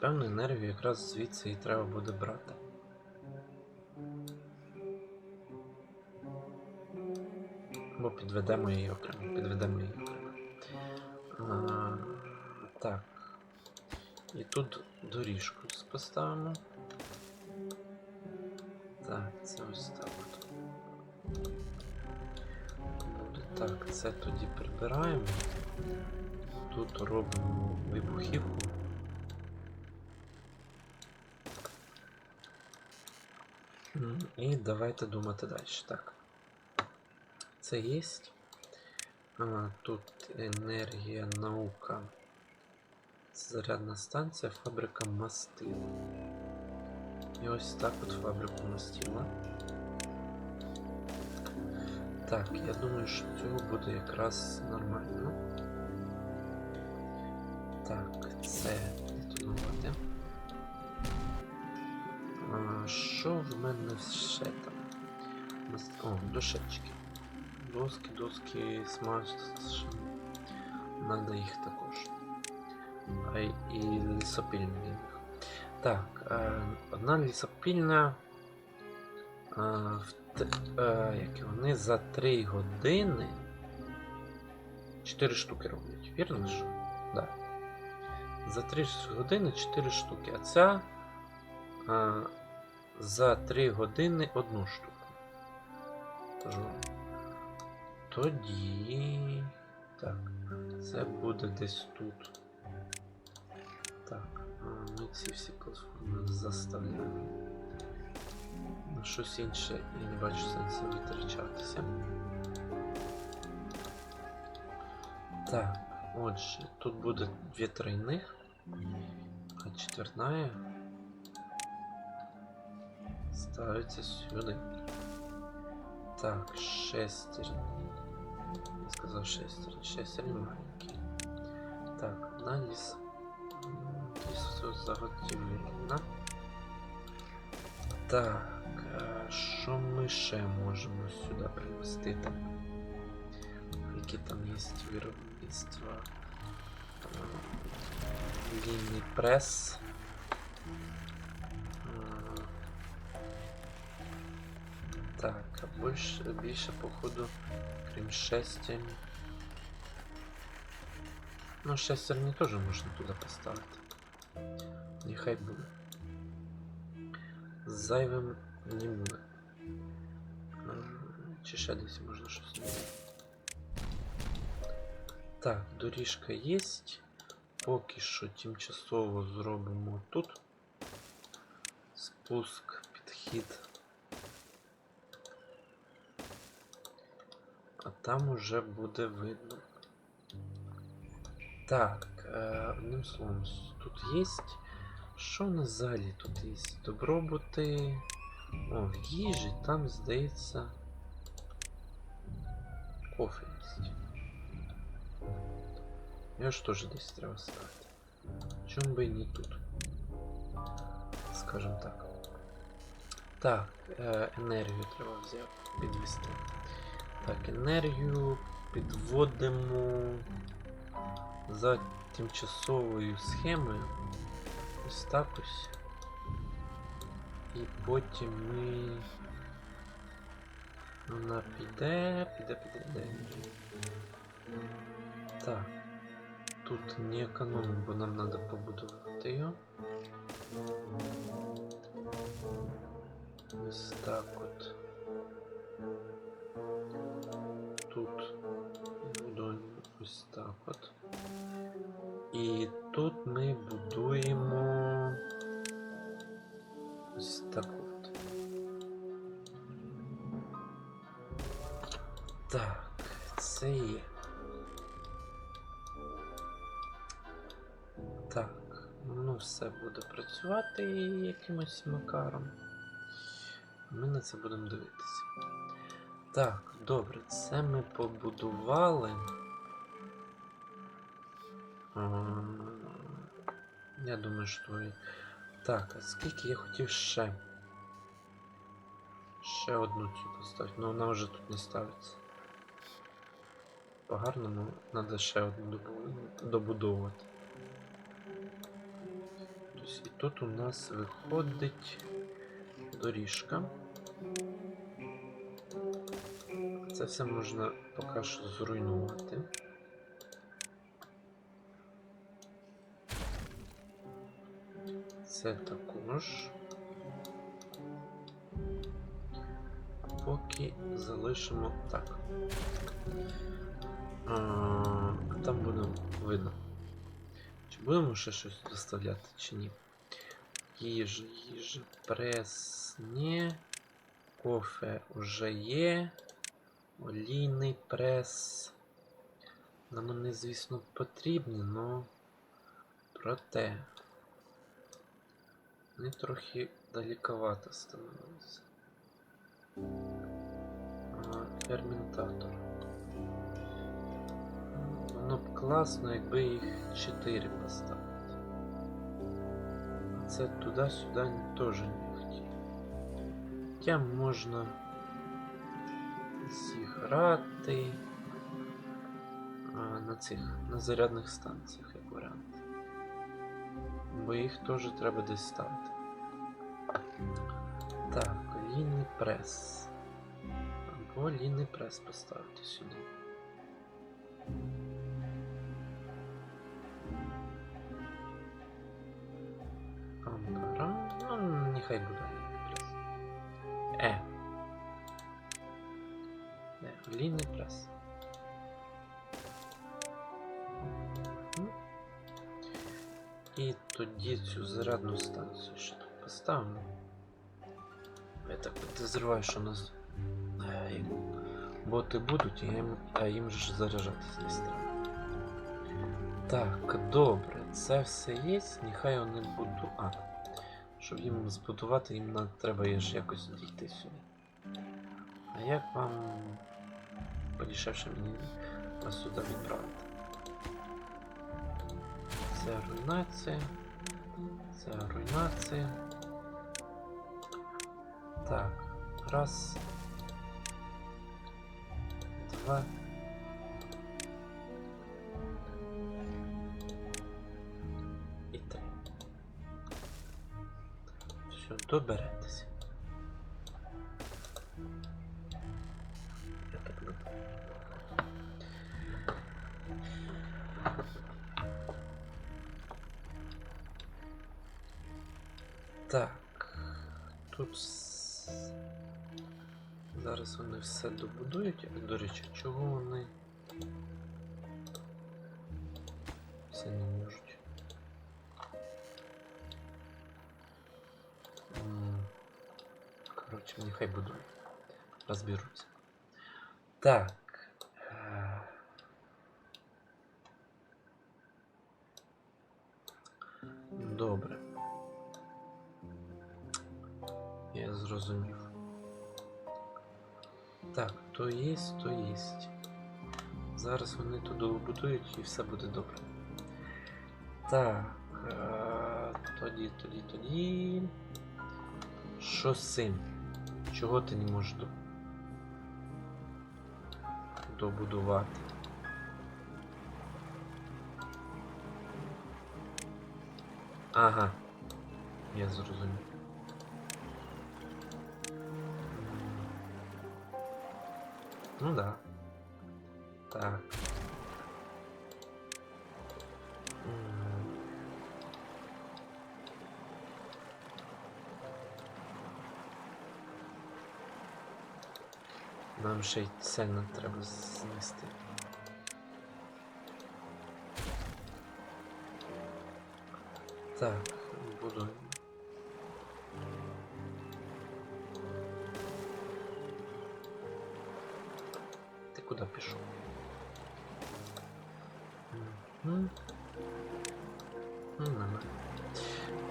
Певну енергію якраз звідси і треба буде брати. Або підведемо її окремо, підведемо її окремо. А, так. І тут доріжку поставимо. Так, це ось так. Буде так, це тоді прибираємо. Тут робимо вибухівку. І давайте думати далі. Так. Це є. А, тут енергія, наука. Зарядна станція, фабрика мастил. І ось так от фабрику мастила. Так, я думаю, що цього буде якраз нормально. Так, це що в мене ще там? О, дошечки. Доски, доски, смарт. Надо їх також. А і лісопільні. Так, е, одна лісопільня. Е, е, вони за 3 години 4 штуки роблять, вірно ж? Да. За 3 години 4 штуки. А ця за 3 години одну штуку. Кажу. Тоді. Так, це буде десь тут. Так, ми ці всі платформи заставляємо. На щось інше я не бачу сенсу витрачатися. Так, отже, тут буде дві тройних, а четвертная ставиться сюди. Так, шестерні. Я сказав шестерні, шестерні маленькі. Так, одна ліс. Ліс заготівельна. Так, а що ми ще можемо сюди примістити? Які там є виробництва? А, Лінний прес. Так, а більше, більше походу, крім шестерні. Ну, шестерні теж можна туди поставити. Нехай буде. Зайвим не буде. А, Чи ще десь можна щось знайти. Так, доріжка є. Поки що тимчасово зробимо тут. Спуск, підхід. А там уже буде видно. Так, е, одним словом, тут є. Що на залі тут є? Добробути. О, в їжі там, здається. Кофе є. Його ж теж десь треба ставити. Чому би і не тут? Скажем так. Так, е, енергію треба взяти, підвести. Так, енергію підводимо за тимчасовою схемою. Ось так ось. І потім ми. Вона піде, піде, піде, піде. Так. Тут не економимо, бо нам треба побудувати його. Ось так от. І тут ми будуємо ось так от. Так, це є. Так, ну все буде працювати якимось макаром. Ми на це будемо дивитися. Так, добре, це ми побудували. Я думаю, що. Так, а скільки я хотів ще? Ще одну цю поставити, але вона вже тут не ставиться. По-гарному треба ще одну добудовувати. Ось, і тут у нас виходить доріжка. Це все можна поки що зруйнувати. Це також. Поки залишимо так. А, там буде видно. Чи будемо ще щось доставляти, чи ні? Їжа, їжа, прес, ні. Кофе вже є. Олійний прес. Нам вони, звісно, потрібні, но проте. Вони трохи далековато становилися. А, Ферментатор. Воно б класно, якби їх 4 поставити. А Це туди-сюди теж не хотів. Хоча можна зіграти а, на цих на зарядних станціях, як варіант. Бо їх теж треба десь ставити. Так, лінний прес. Або лінний прес поставити сюди. Амбара. Ну, нехай буде Цю зарядну станцію ще тут поставимо. Я так підозрюваю, що у нас їм боти будуть, а їм же ж десь треба. Так, добре, це все є, нехай вони будуть. А, щоб їм збудувати, їм треба ж якось дійти сюди. А як вам подешевше мені вас сюди відправити? Це руйнація. Це руйнація. Так, раз. Два. І три. Все, доберетеся. А, До речі, чого вони все не можуть? Коротше, нехай будують. Розберуться. Так. Добре. Я зрозумів. Так, то є, то є. Зараз вони туди будують і все буде добре. Так. е, Тоді, тоді, тоді. Що з цим? Чого ти не можеш добудувати? Ага. Я зрозумів. Ну да. Так. Нам ще й це не треба знести. Так,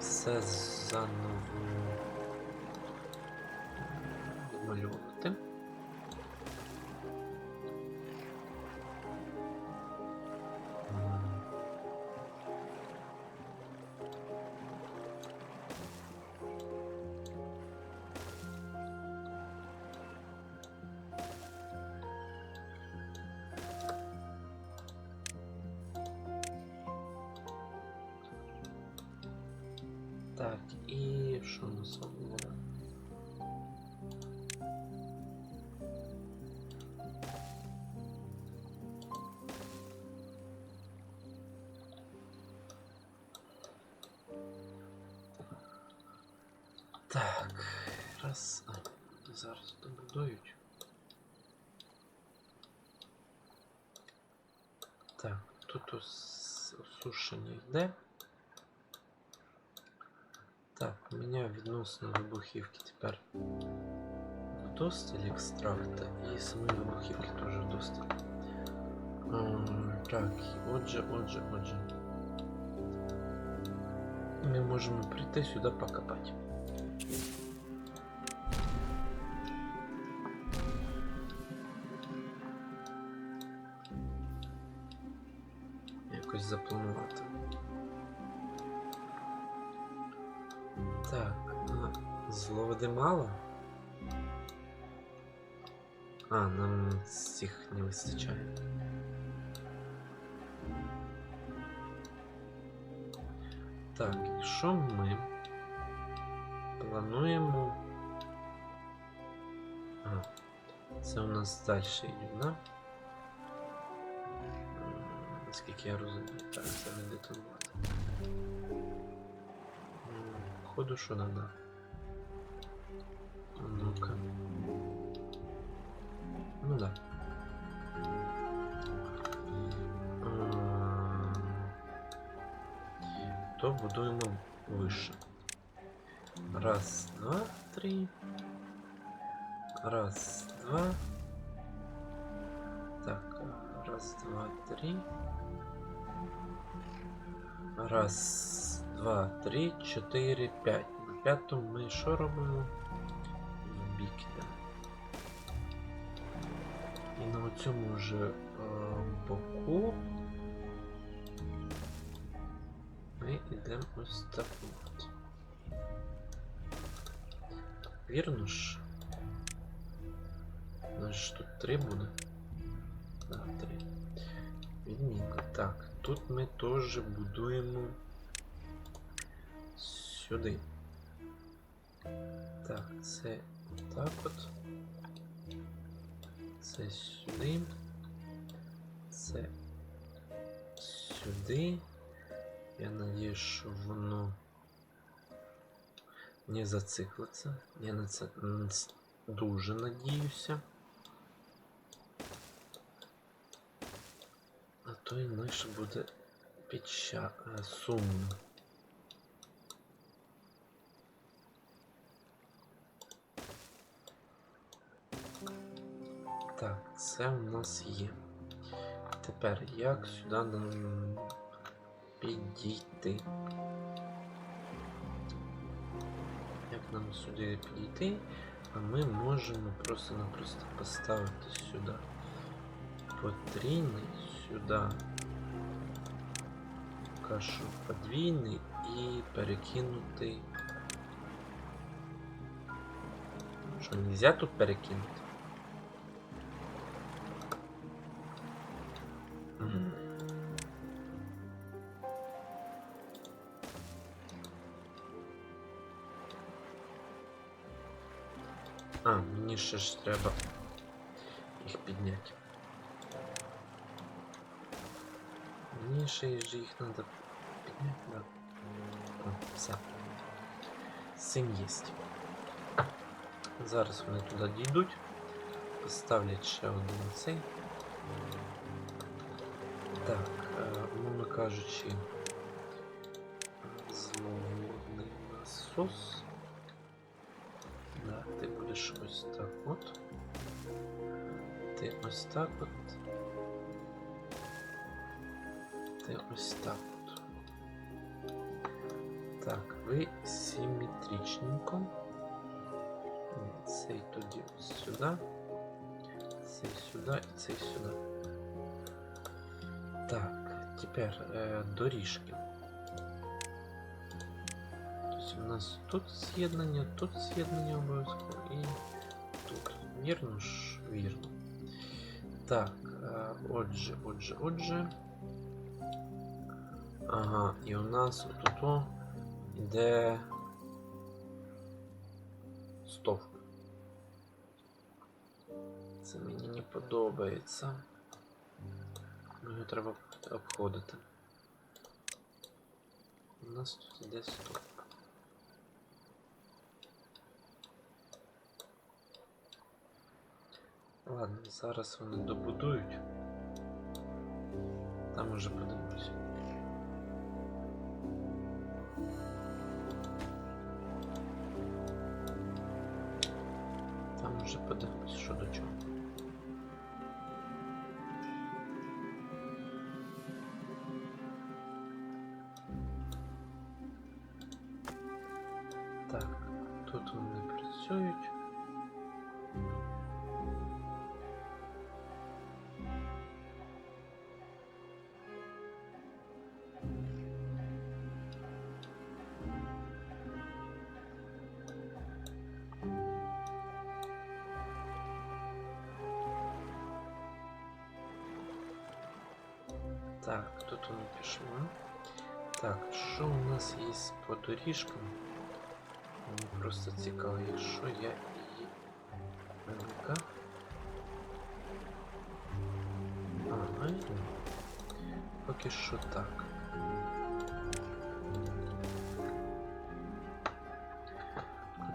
Все заново Так, раз. А, зараз добудують. Так, тут ос- осушення йде. Так, у мене відносно вибухівки тепер вдосталь екстракта і самої вибухівки теж вдосталь. А, так, отже, отже, отже. Ми можемо прийти сюди покопати. Якось запланувати. Так, а, зловоди мало? А, нам цих не вистачає. Так, якщо ми плануємо. А, це у нас далі йде, да? Наскільки я розумію, так, це не детонувати. М, Походу, що надо. А Ну-ка. Ну да. То будуємо вище. Раз, два, три. Раз, два. Так, раз, два, три. Раз, два, три, чотири, п'ять. На п'ятому ми що робимо? Бік. І на цьому вже боку ми йдемо ось так. Вірно ж? У нас ж тут три буде. Да, три. Відмінно. Так, тут ми теж будуємо сюди. Так, це так от. Це сюди. Це сюди. Я надіюсь, що воно не зациклиться. Я на це дуже надіюся. А то інакше буде печа... е, сумно. Так, це у нас є. Тепер як сюди нам підійти? Нам сюди підійти? А ми можемо просто-напросто поставити сюди потрійний, сюди кашу подвійний і перекинути. Що, нельзя тут перекинути? ще ж треба їх підняти. Мені ще ж їх треба підняти, да. О, все. З цим єсть. Зараз вони туди дійдуть. Поставлять ще один цей. Так, е, умовно кажучи, зловний насос. Да, ти будеш ось так от. Ти ось так от. Ти ось так от. Так, ви симметричненько. Цей тоді ось сюди. Цей сюди і цей сюди. Так, тепер е, доріжки. Нас тут з'єднання, тут з'єднання обов'язково і тут. Вірно ж? Вірно. Так, е, отже, отже, отже. Ага, і у нас отут іде стовп. Це мені не подобається. Його треба обходити. У нас тут іде стовп. Ладно, зараз вони добудують. Там уже подивимось. Там уже подивимось, що до чого. Так, тут вони працюють. Тут воно пішло. Так, що у нас є по доріжкам? Мені просто цікаво, якщо я її велика. Ага, поки що так.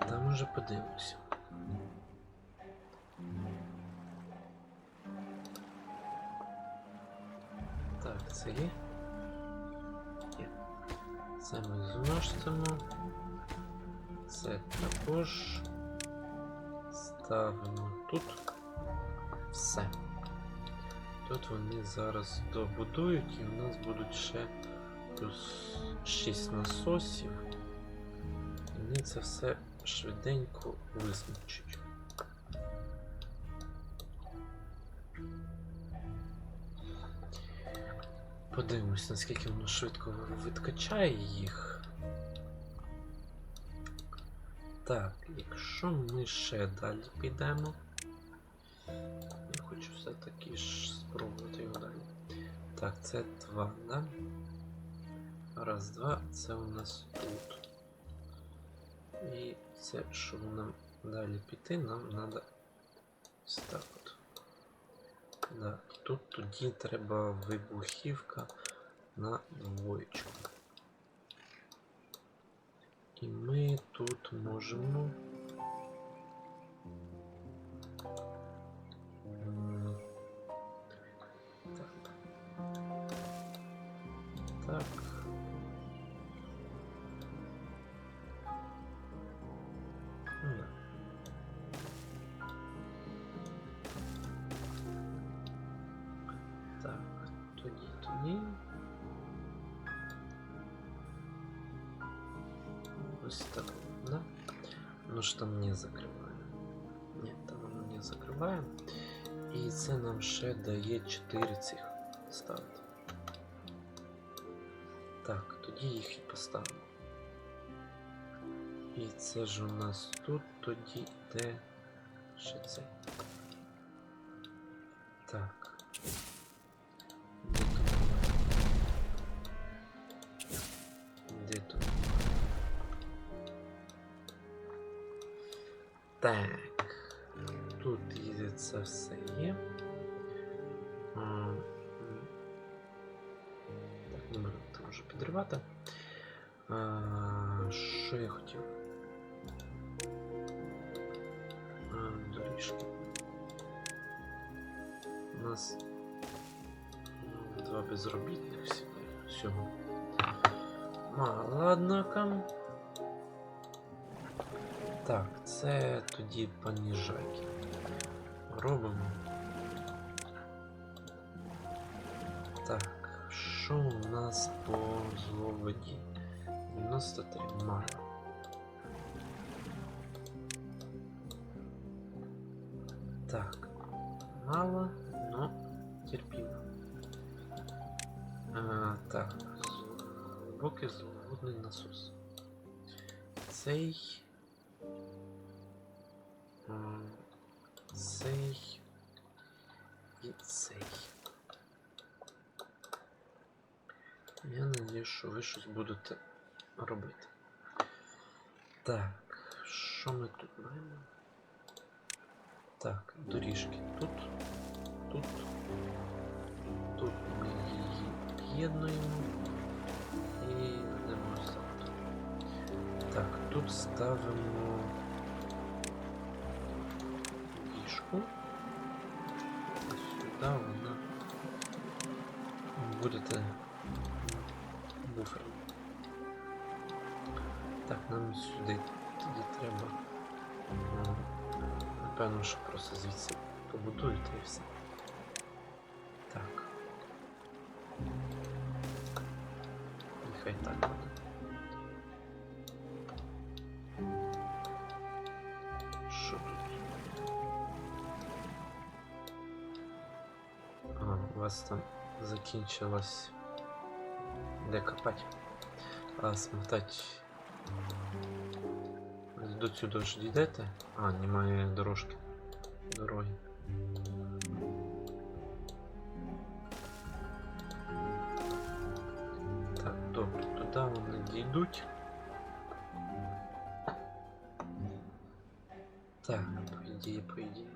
Там уже подивимося. Так, це ми зносимо. Це також ставимо тут. Все. Тут вони зараз добудують і в нас будуть ще плюс 6 насосів. І вони це все швиденько визначать. Подивимось, наскільки воно швидко відкачає їх. Так, якщо ми ще далі підемо. Я хочу все-таки ж спробувати його далі. Так, це два, да? Раз, два, це у нас тут. І це, щоб нам далі піти, нам треба ось так от. Да, тут тоді треба вибухівка на двоєчку. І ми тут можемо. Так, тоді, тоді. Ось так, да? Ну ж там не закриває. Ні, там воно не закриває. І це нам ще дає 4 цих ставити. Так, тоді їх і поставимо. І це ж у нас тут тоді йде ще цей. Так. Так. Тут є це все є. А, м. Так, не буду там вже підривати. А, що я хотів? А, доріжки. У нас ну, два безробітних всі- всього. Мало, однако. Так, це тоді поніжайки. Робимо. Так, що у нас по зловоді? 93 мало. Так, мало, но терпимо. А, так, глибокий зловодний насос. Цей. Цей. І цей. Я надію, що ви щось будете робити. Так, що ми тут маємо? Так, доріжки тут, тут, тут ми її об'єднуємо і тут ставимо вішку. Сюди вона будете буфером. Так, нам сюди тоді треба. Ну, напевно, що просто звідси побудуєте і все. Так. Нехай так буде. А, у вас там закінчилось де копати. А смотать. До сюди ж дійдете? А, немає дорожки. Дороги. Так, добре, туди вони дійдуть. Так, по ідеї, по ідеї.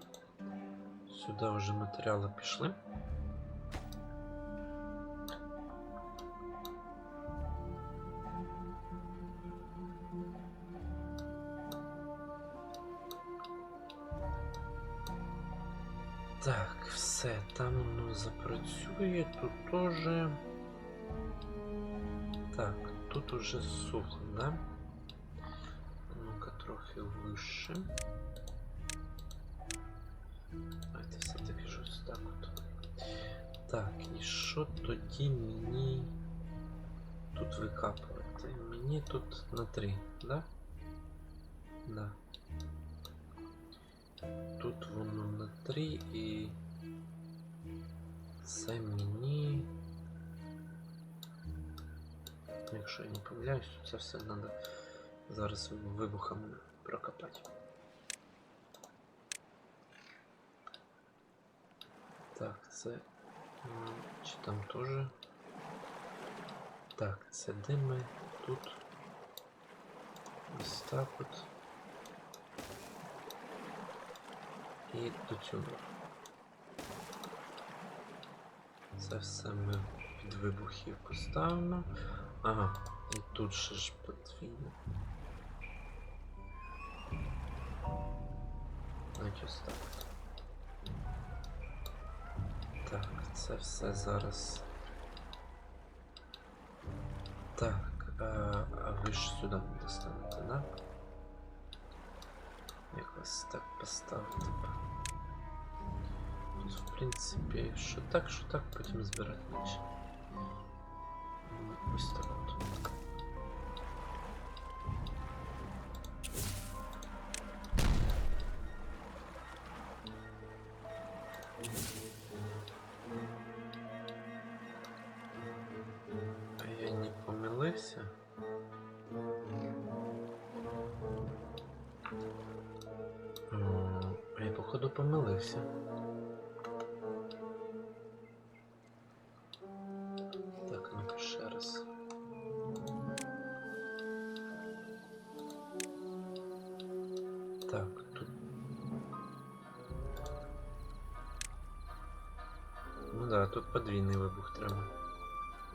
Сюди вже матеріали пішли. запрацює, тут теж. Так, тут уже сухо, да? Ну-ка трохи вище. Давайте все-таки щось так от. Так, і що тоді мені тут викапувати? Мені тут на 3, да? Да. Тут воно на 3 і це мені. Якщо я не помиляюсь, то це все треба зараз вибухами прокопати. Так, це. Чи там теж. Так, це де ми тут. Ось так от. І до цього. Це все ми під вибухівку ставимо. Ага, і тут ще ж. Навіть ось так. Так, це все зараз. Так, а, а ви ж сюди достанете, да? Якось так поставити. В принципі, що так, що так, потім збирати Ось так от. Так, тут. Ну да, тут подвійний вибух треба.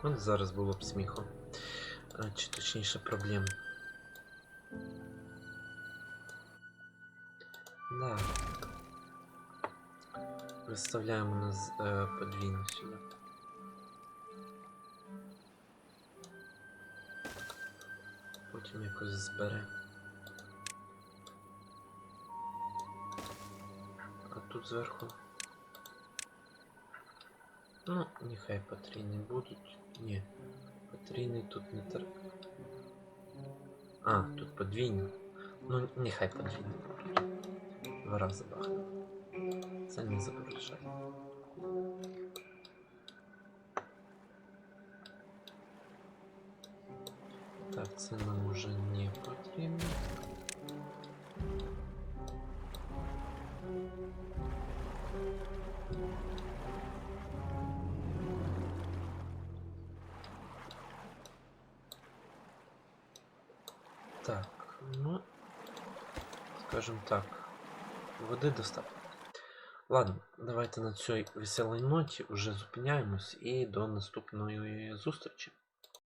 От зараз було б сміхом. А, чи точніше проблем. Да. Виставляємо нас е, подвійно сюди. Потім якось збере. тут зверху. Ну, нехай потрійні будуть. Ні. Потрійні тут не так. А, тут подвійні. Ну, нехай подвійні будуть. Два рази бахну. Це не заперечає. Так, це нам уже не потрібно. Скажем так, води достатньо. Ладно, давайте на цій веселій ноті вже зупиняємось і до наступної зустрічі.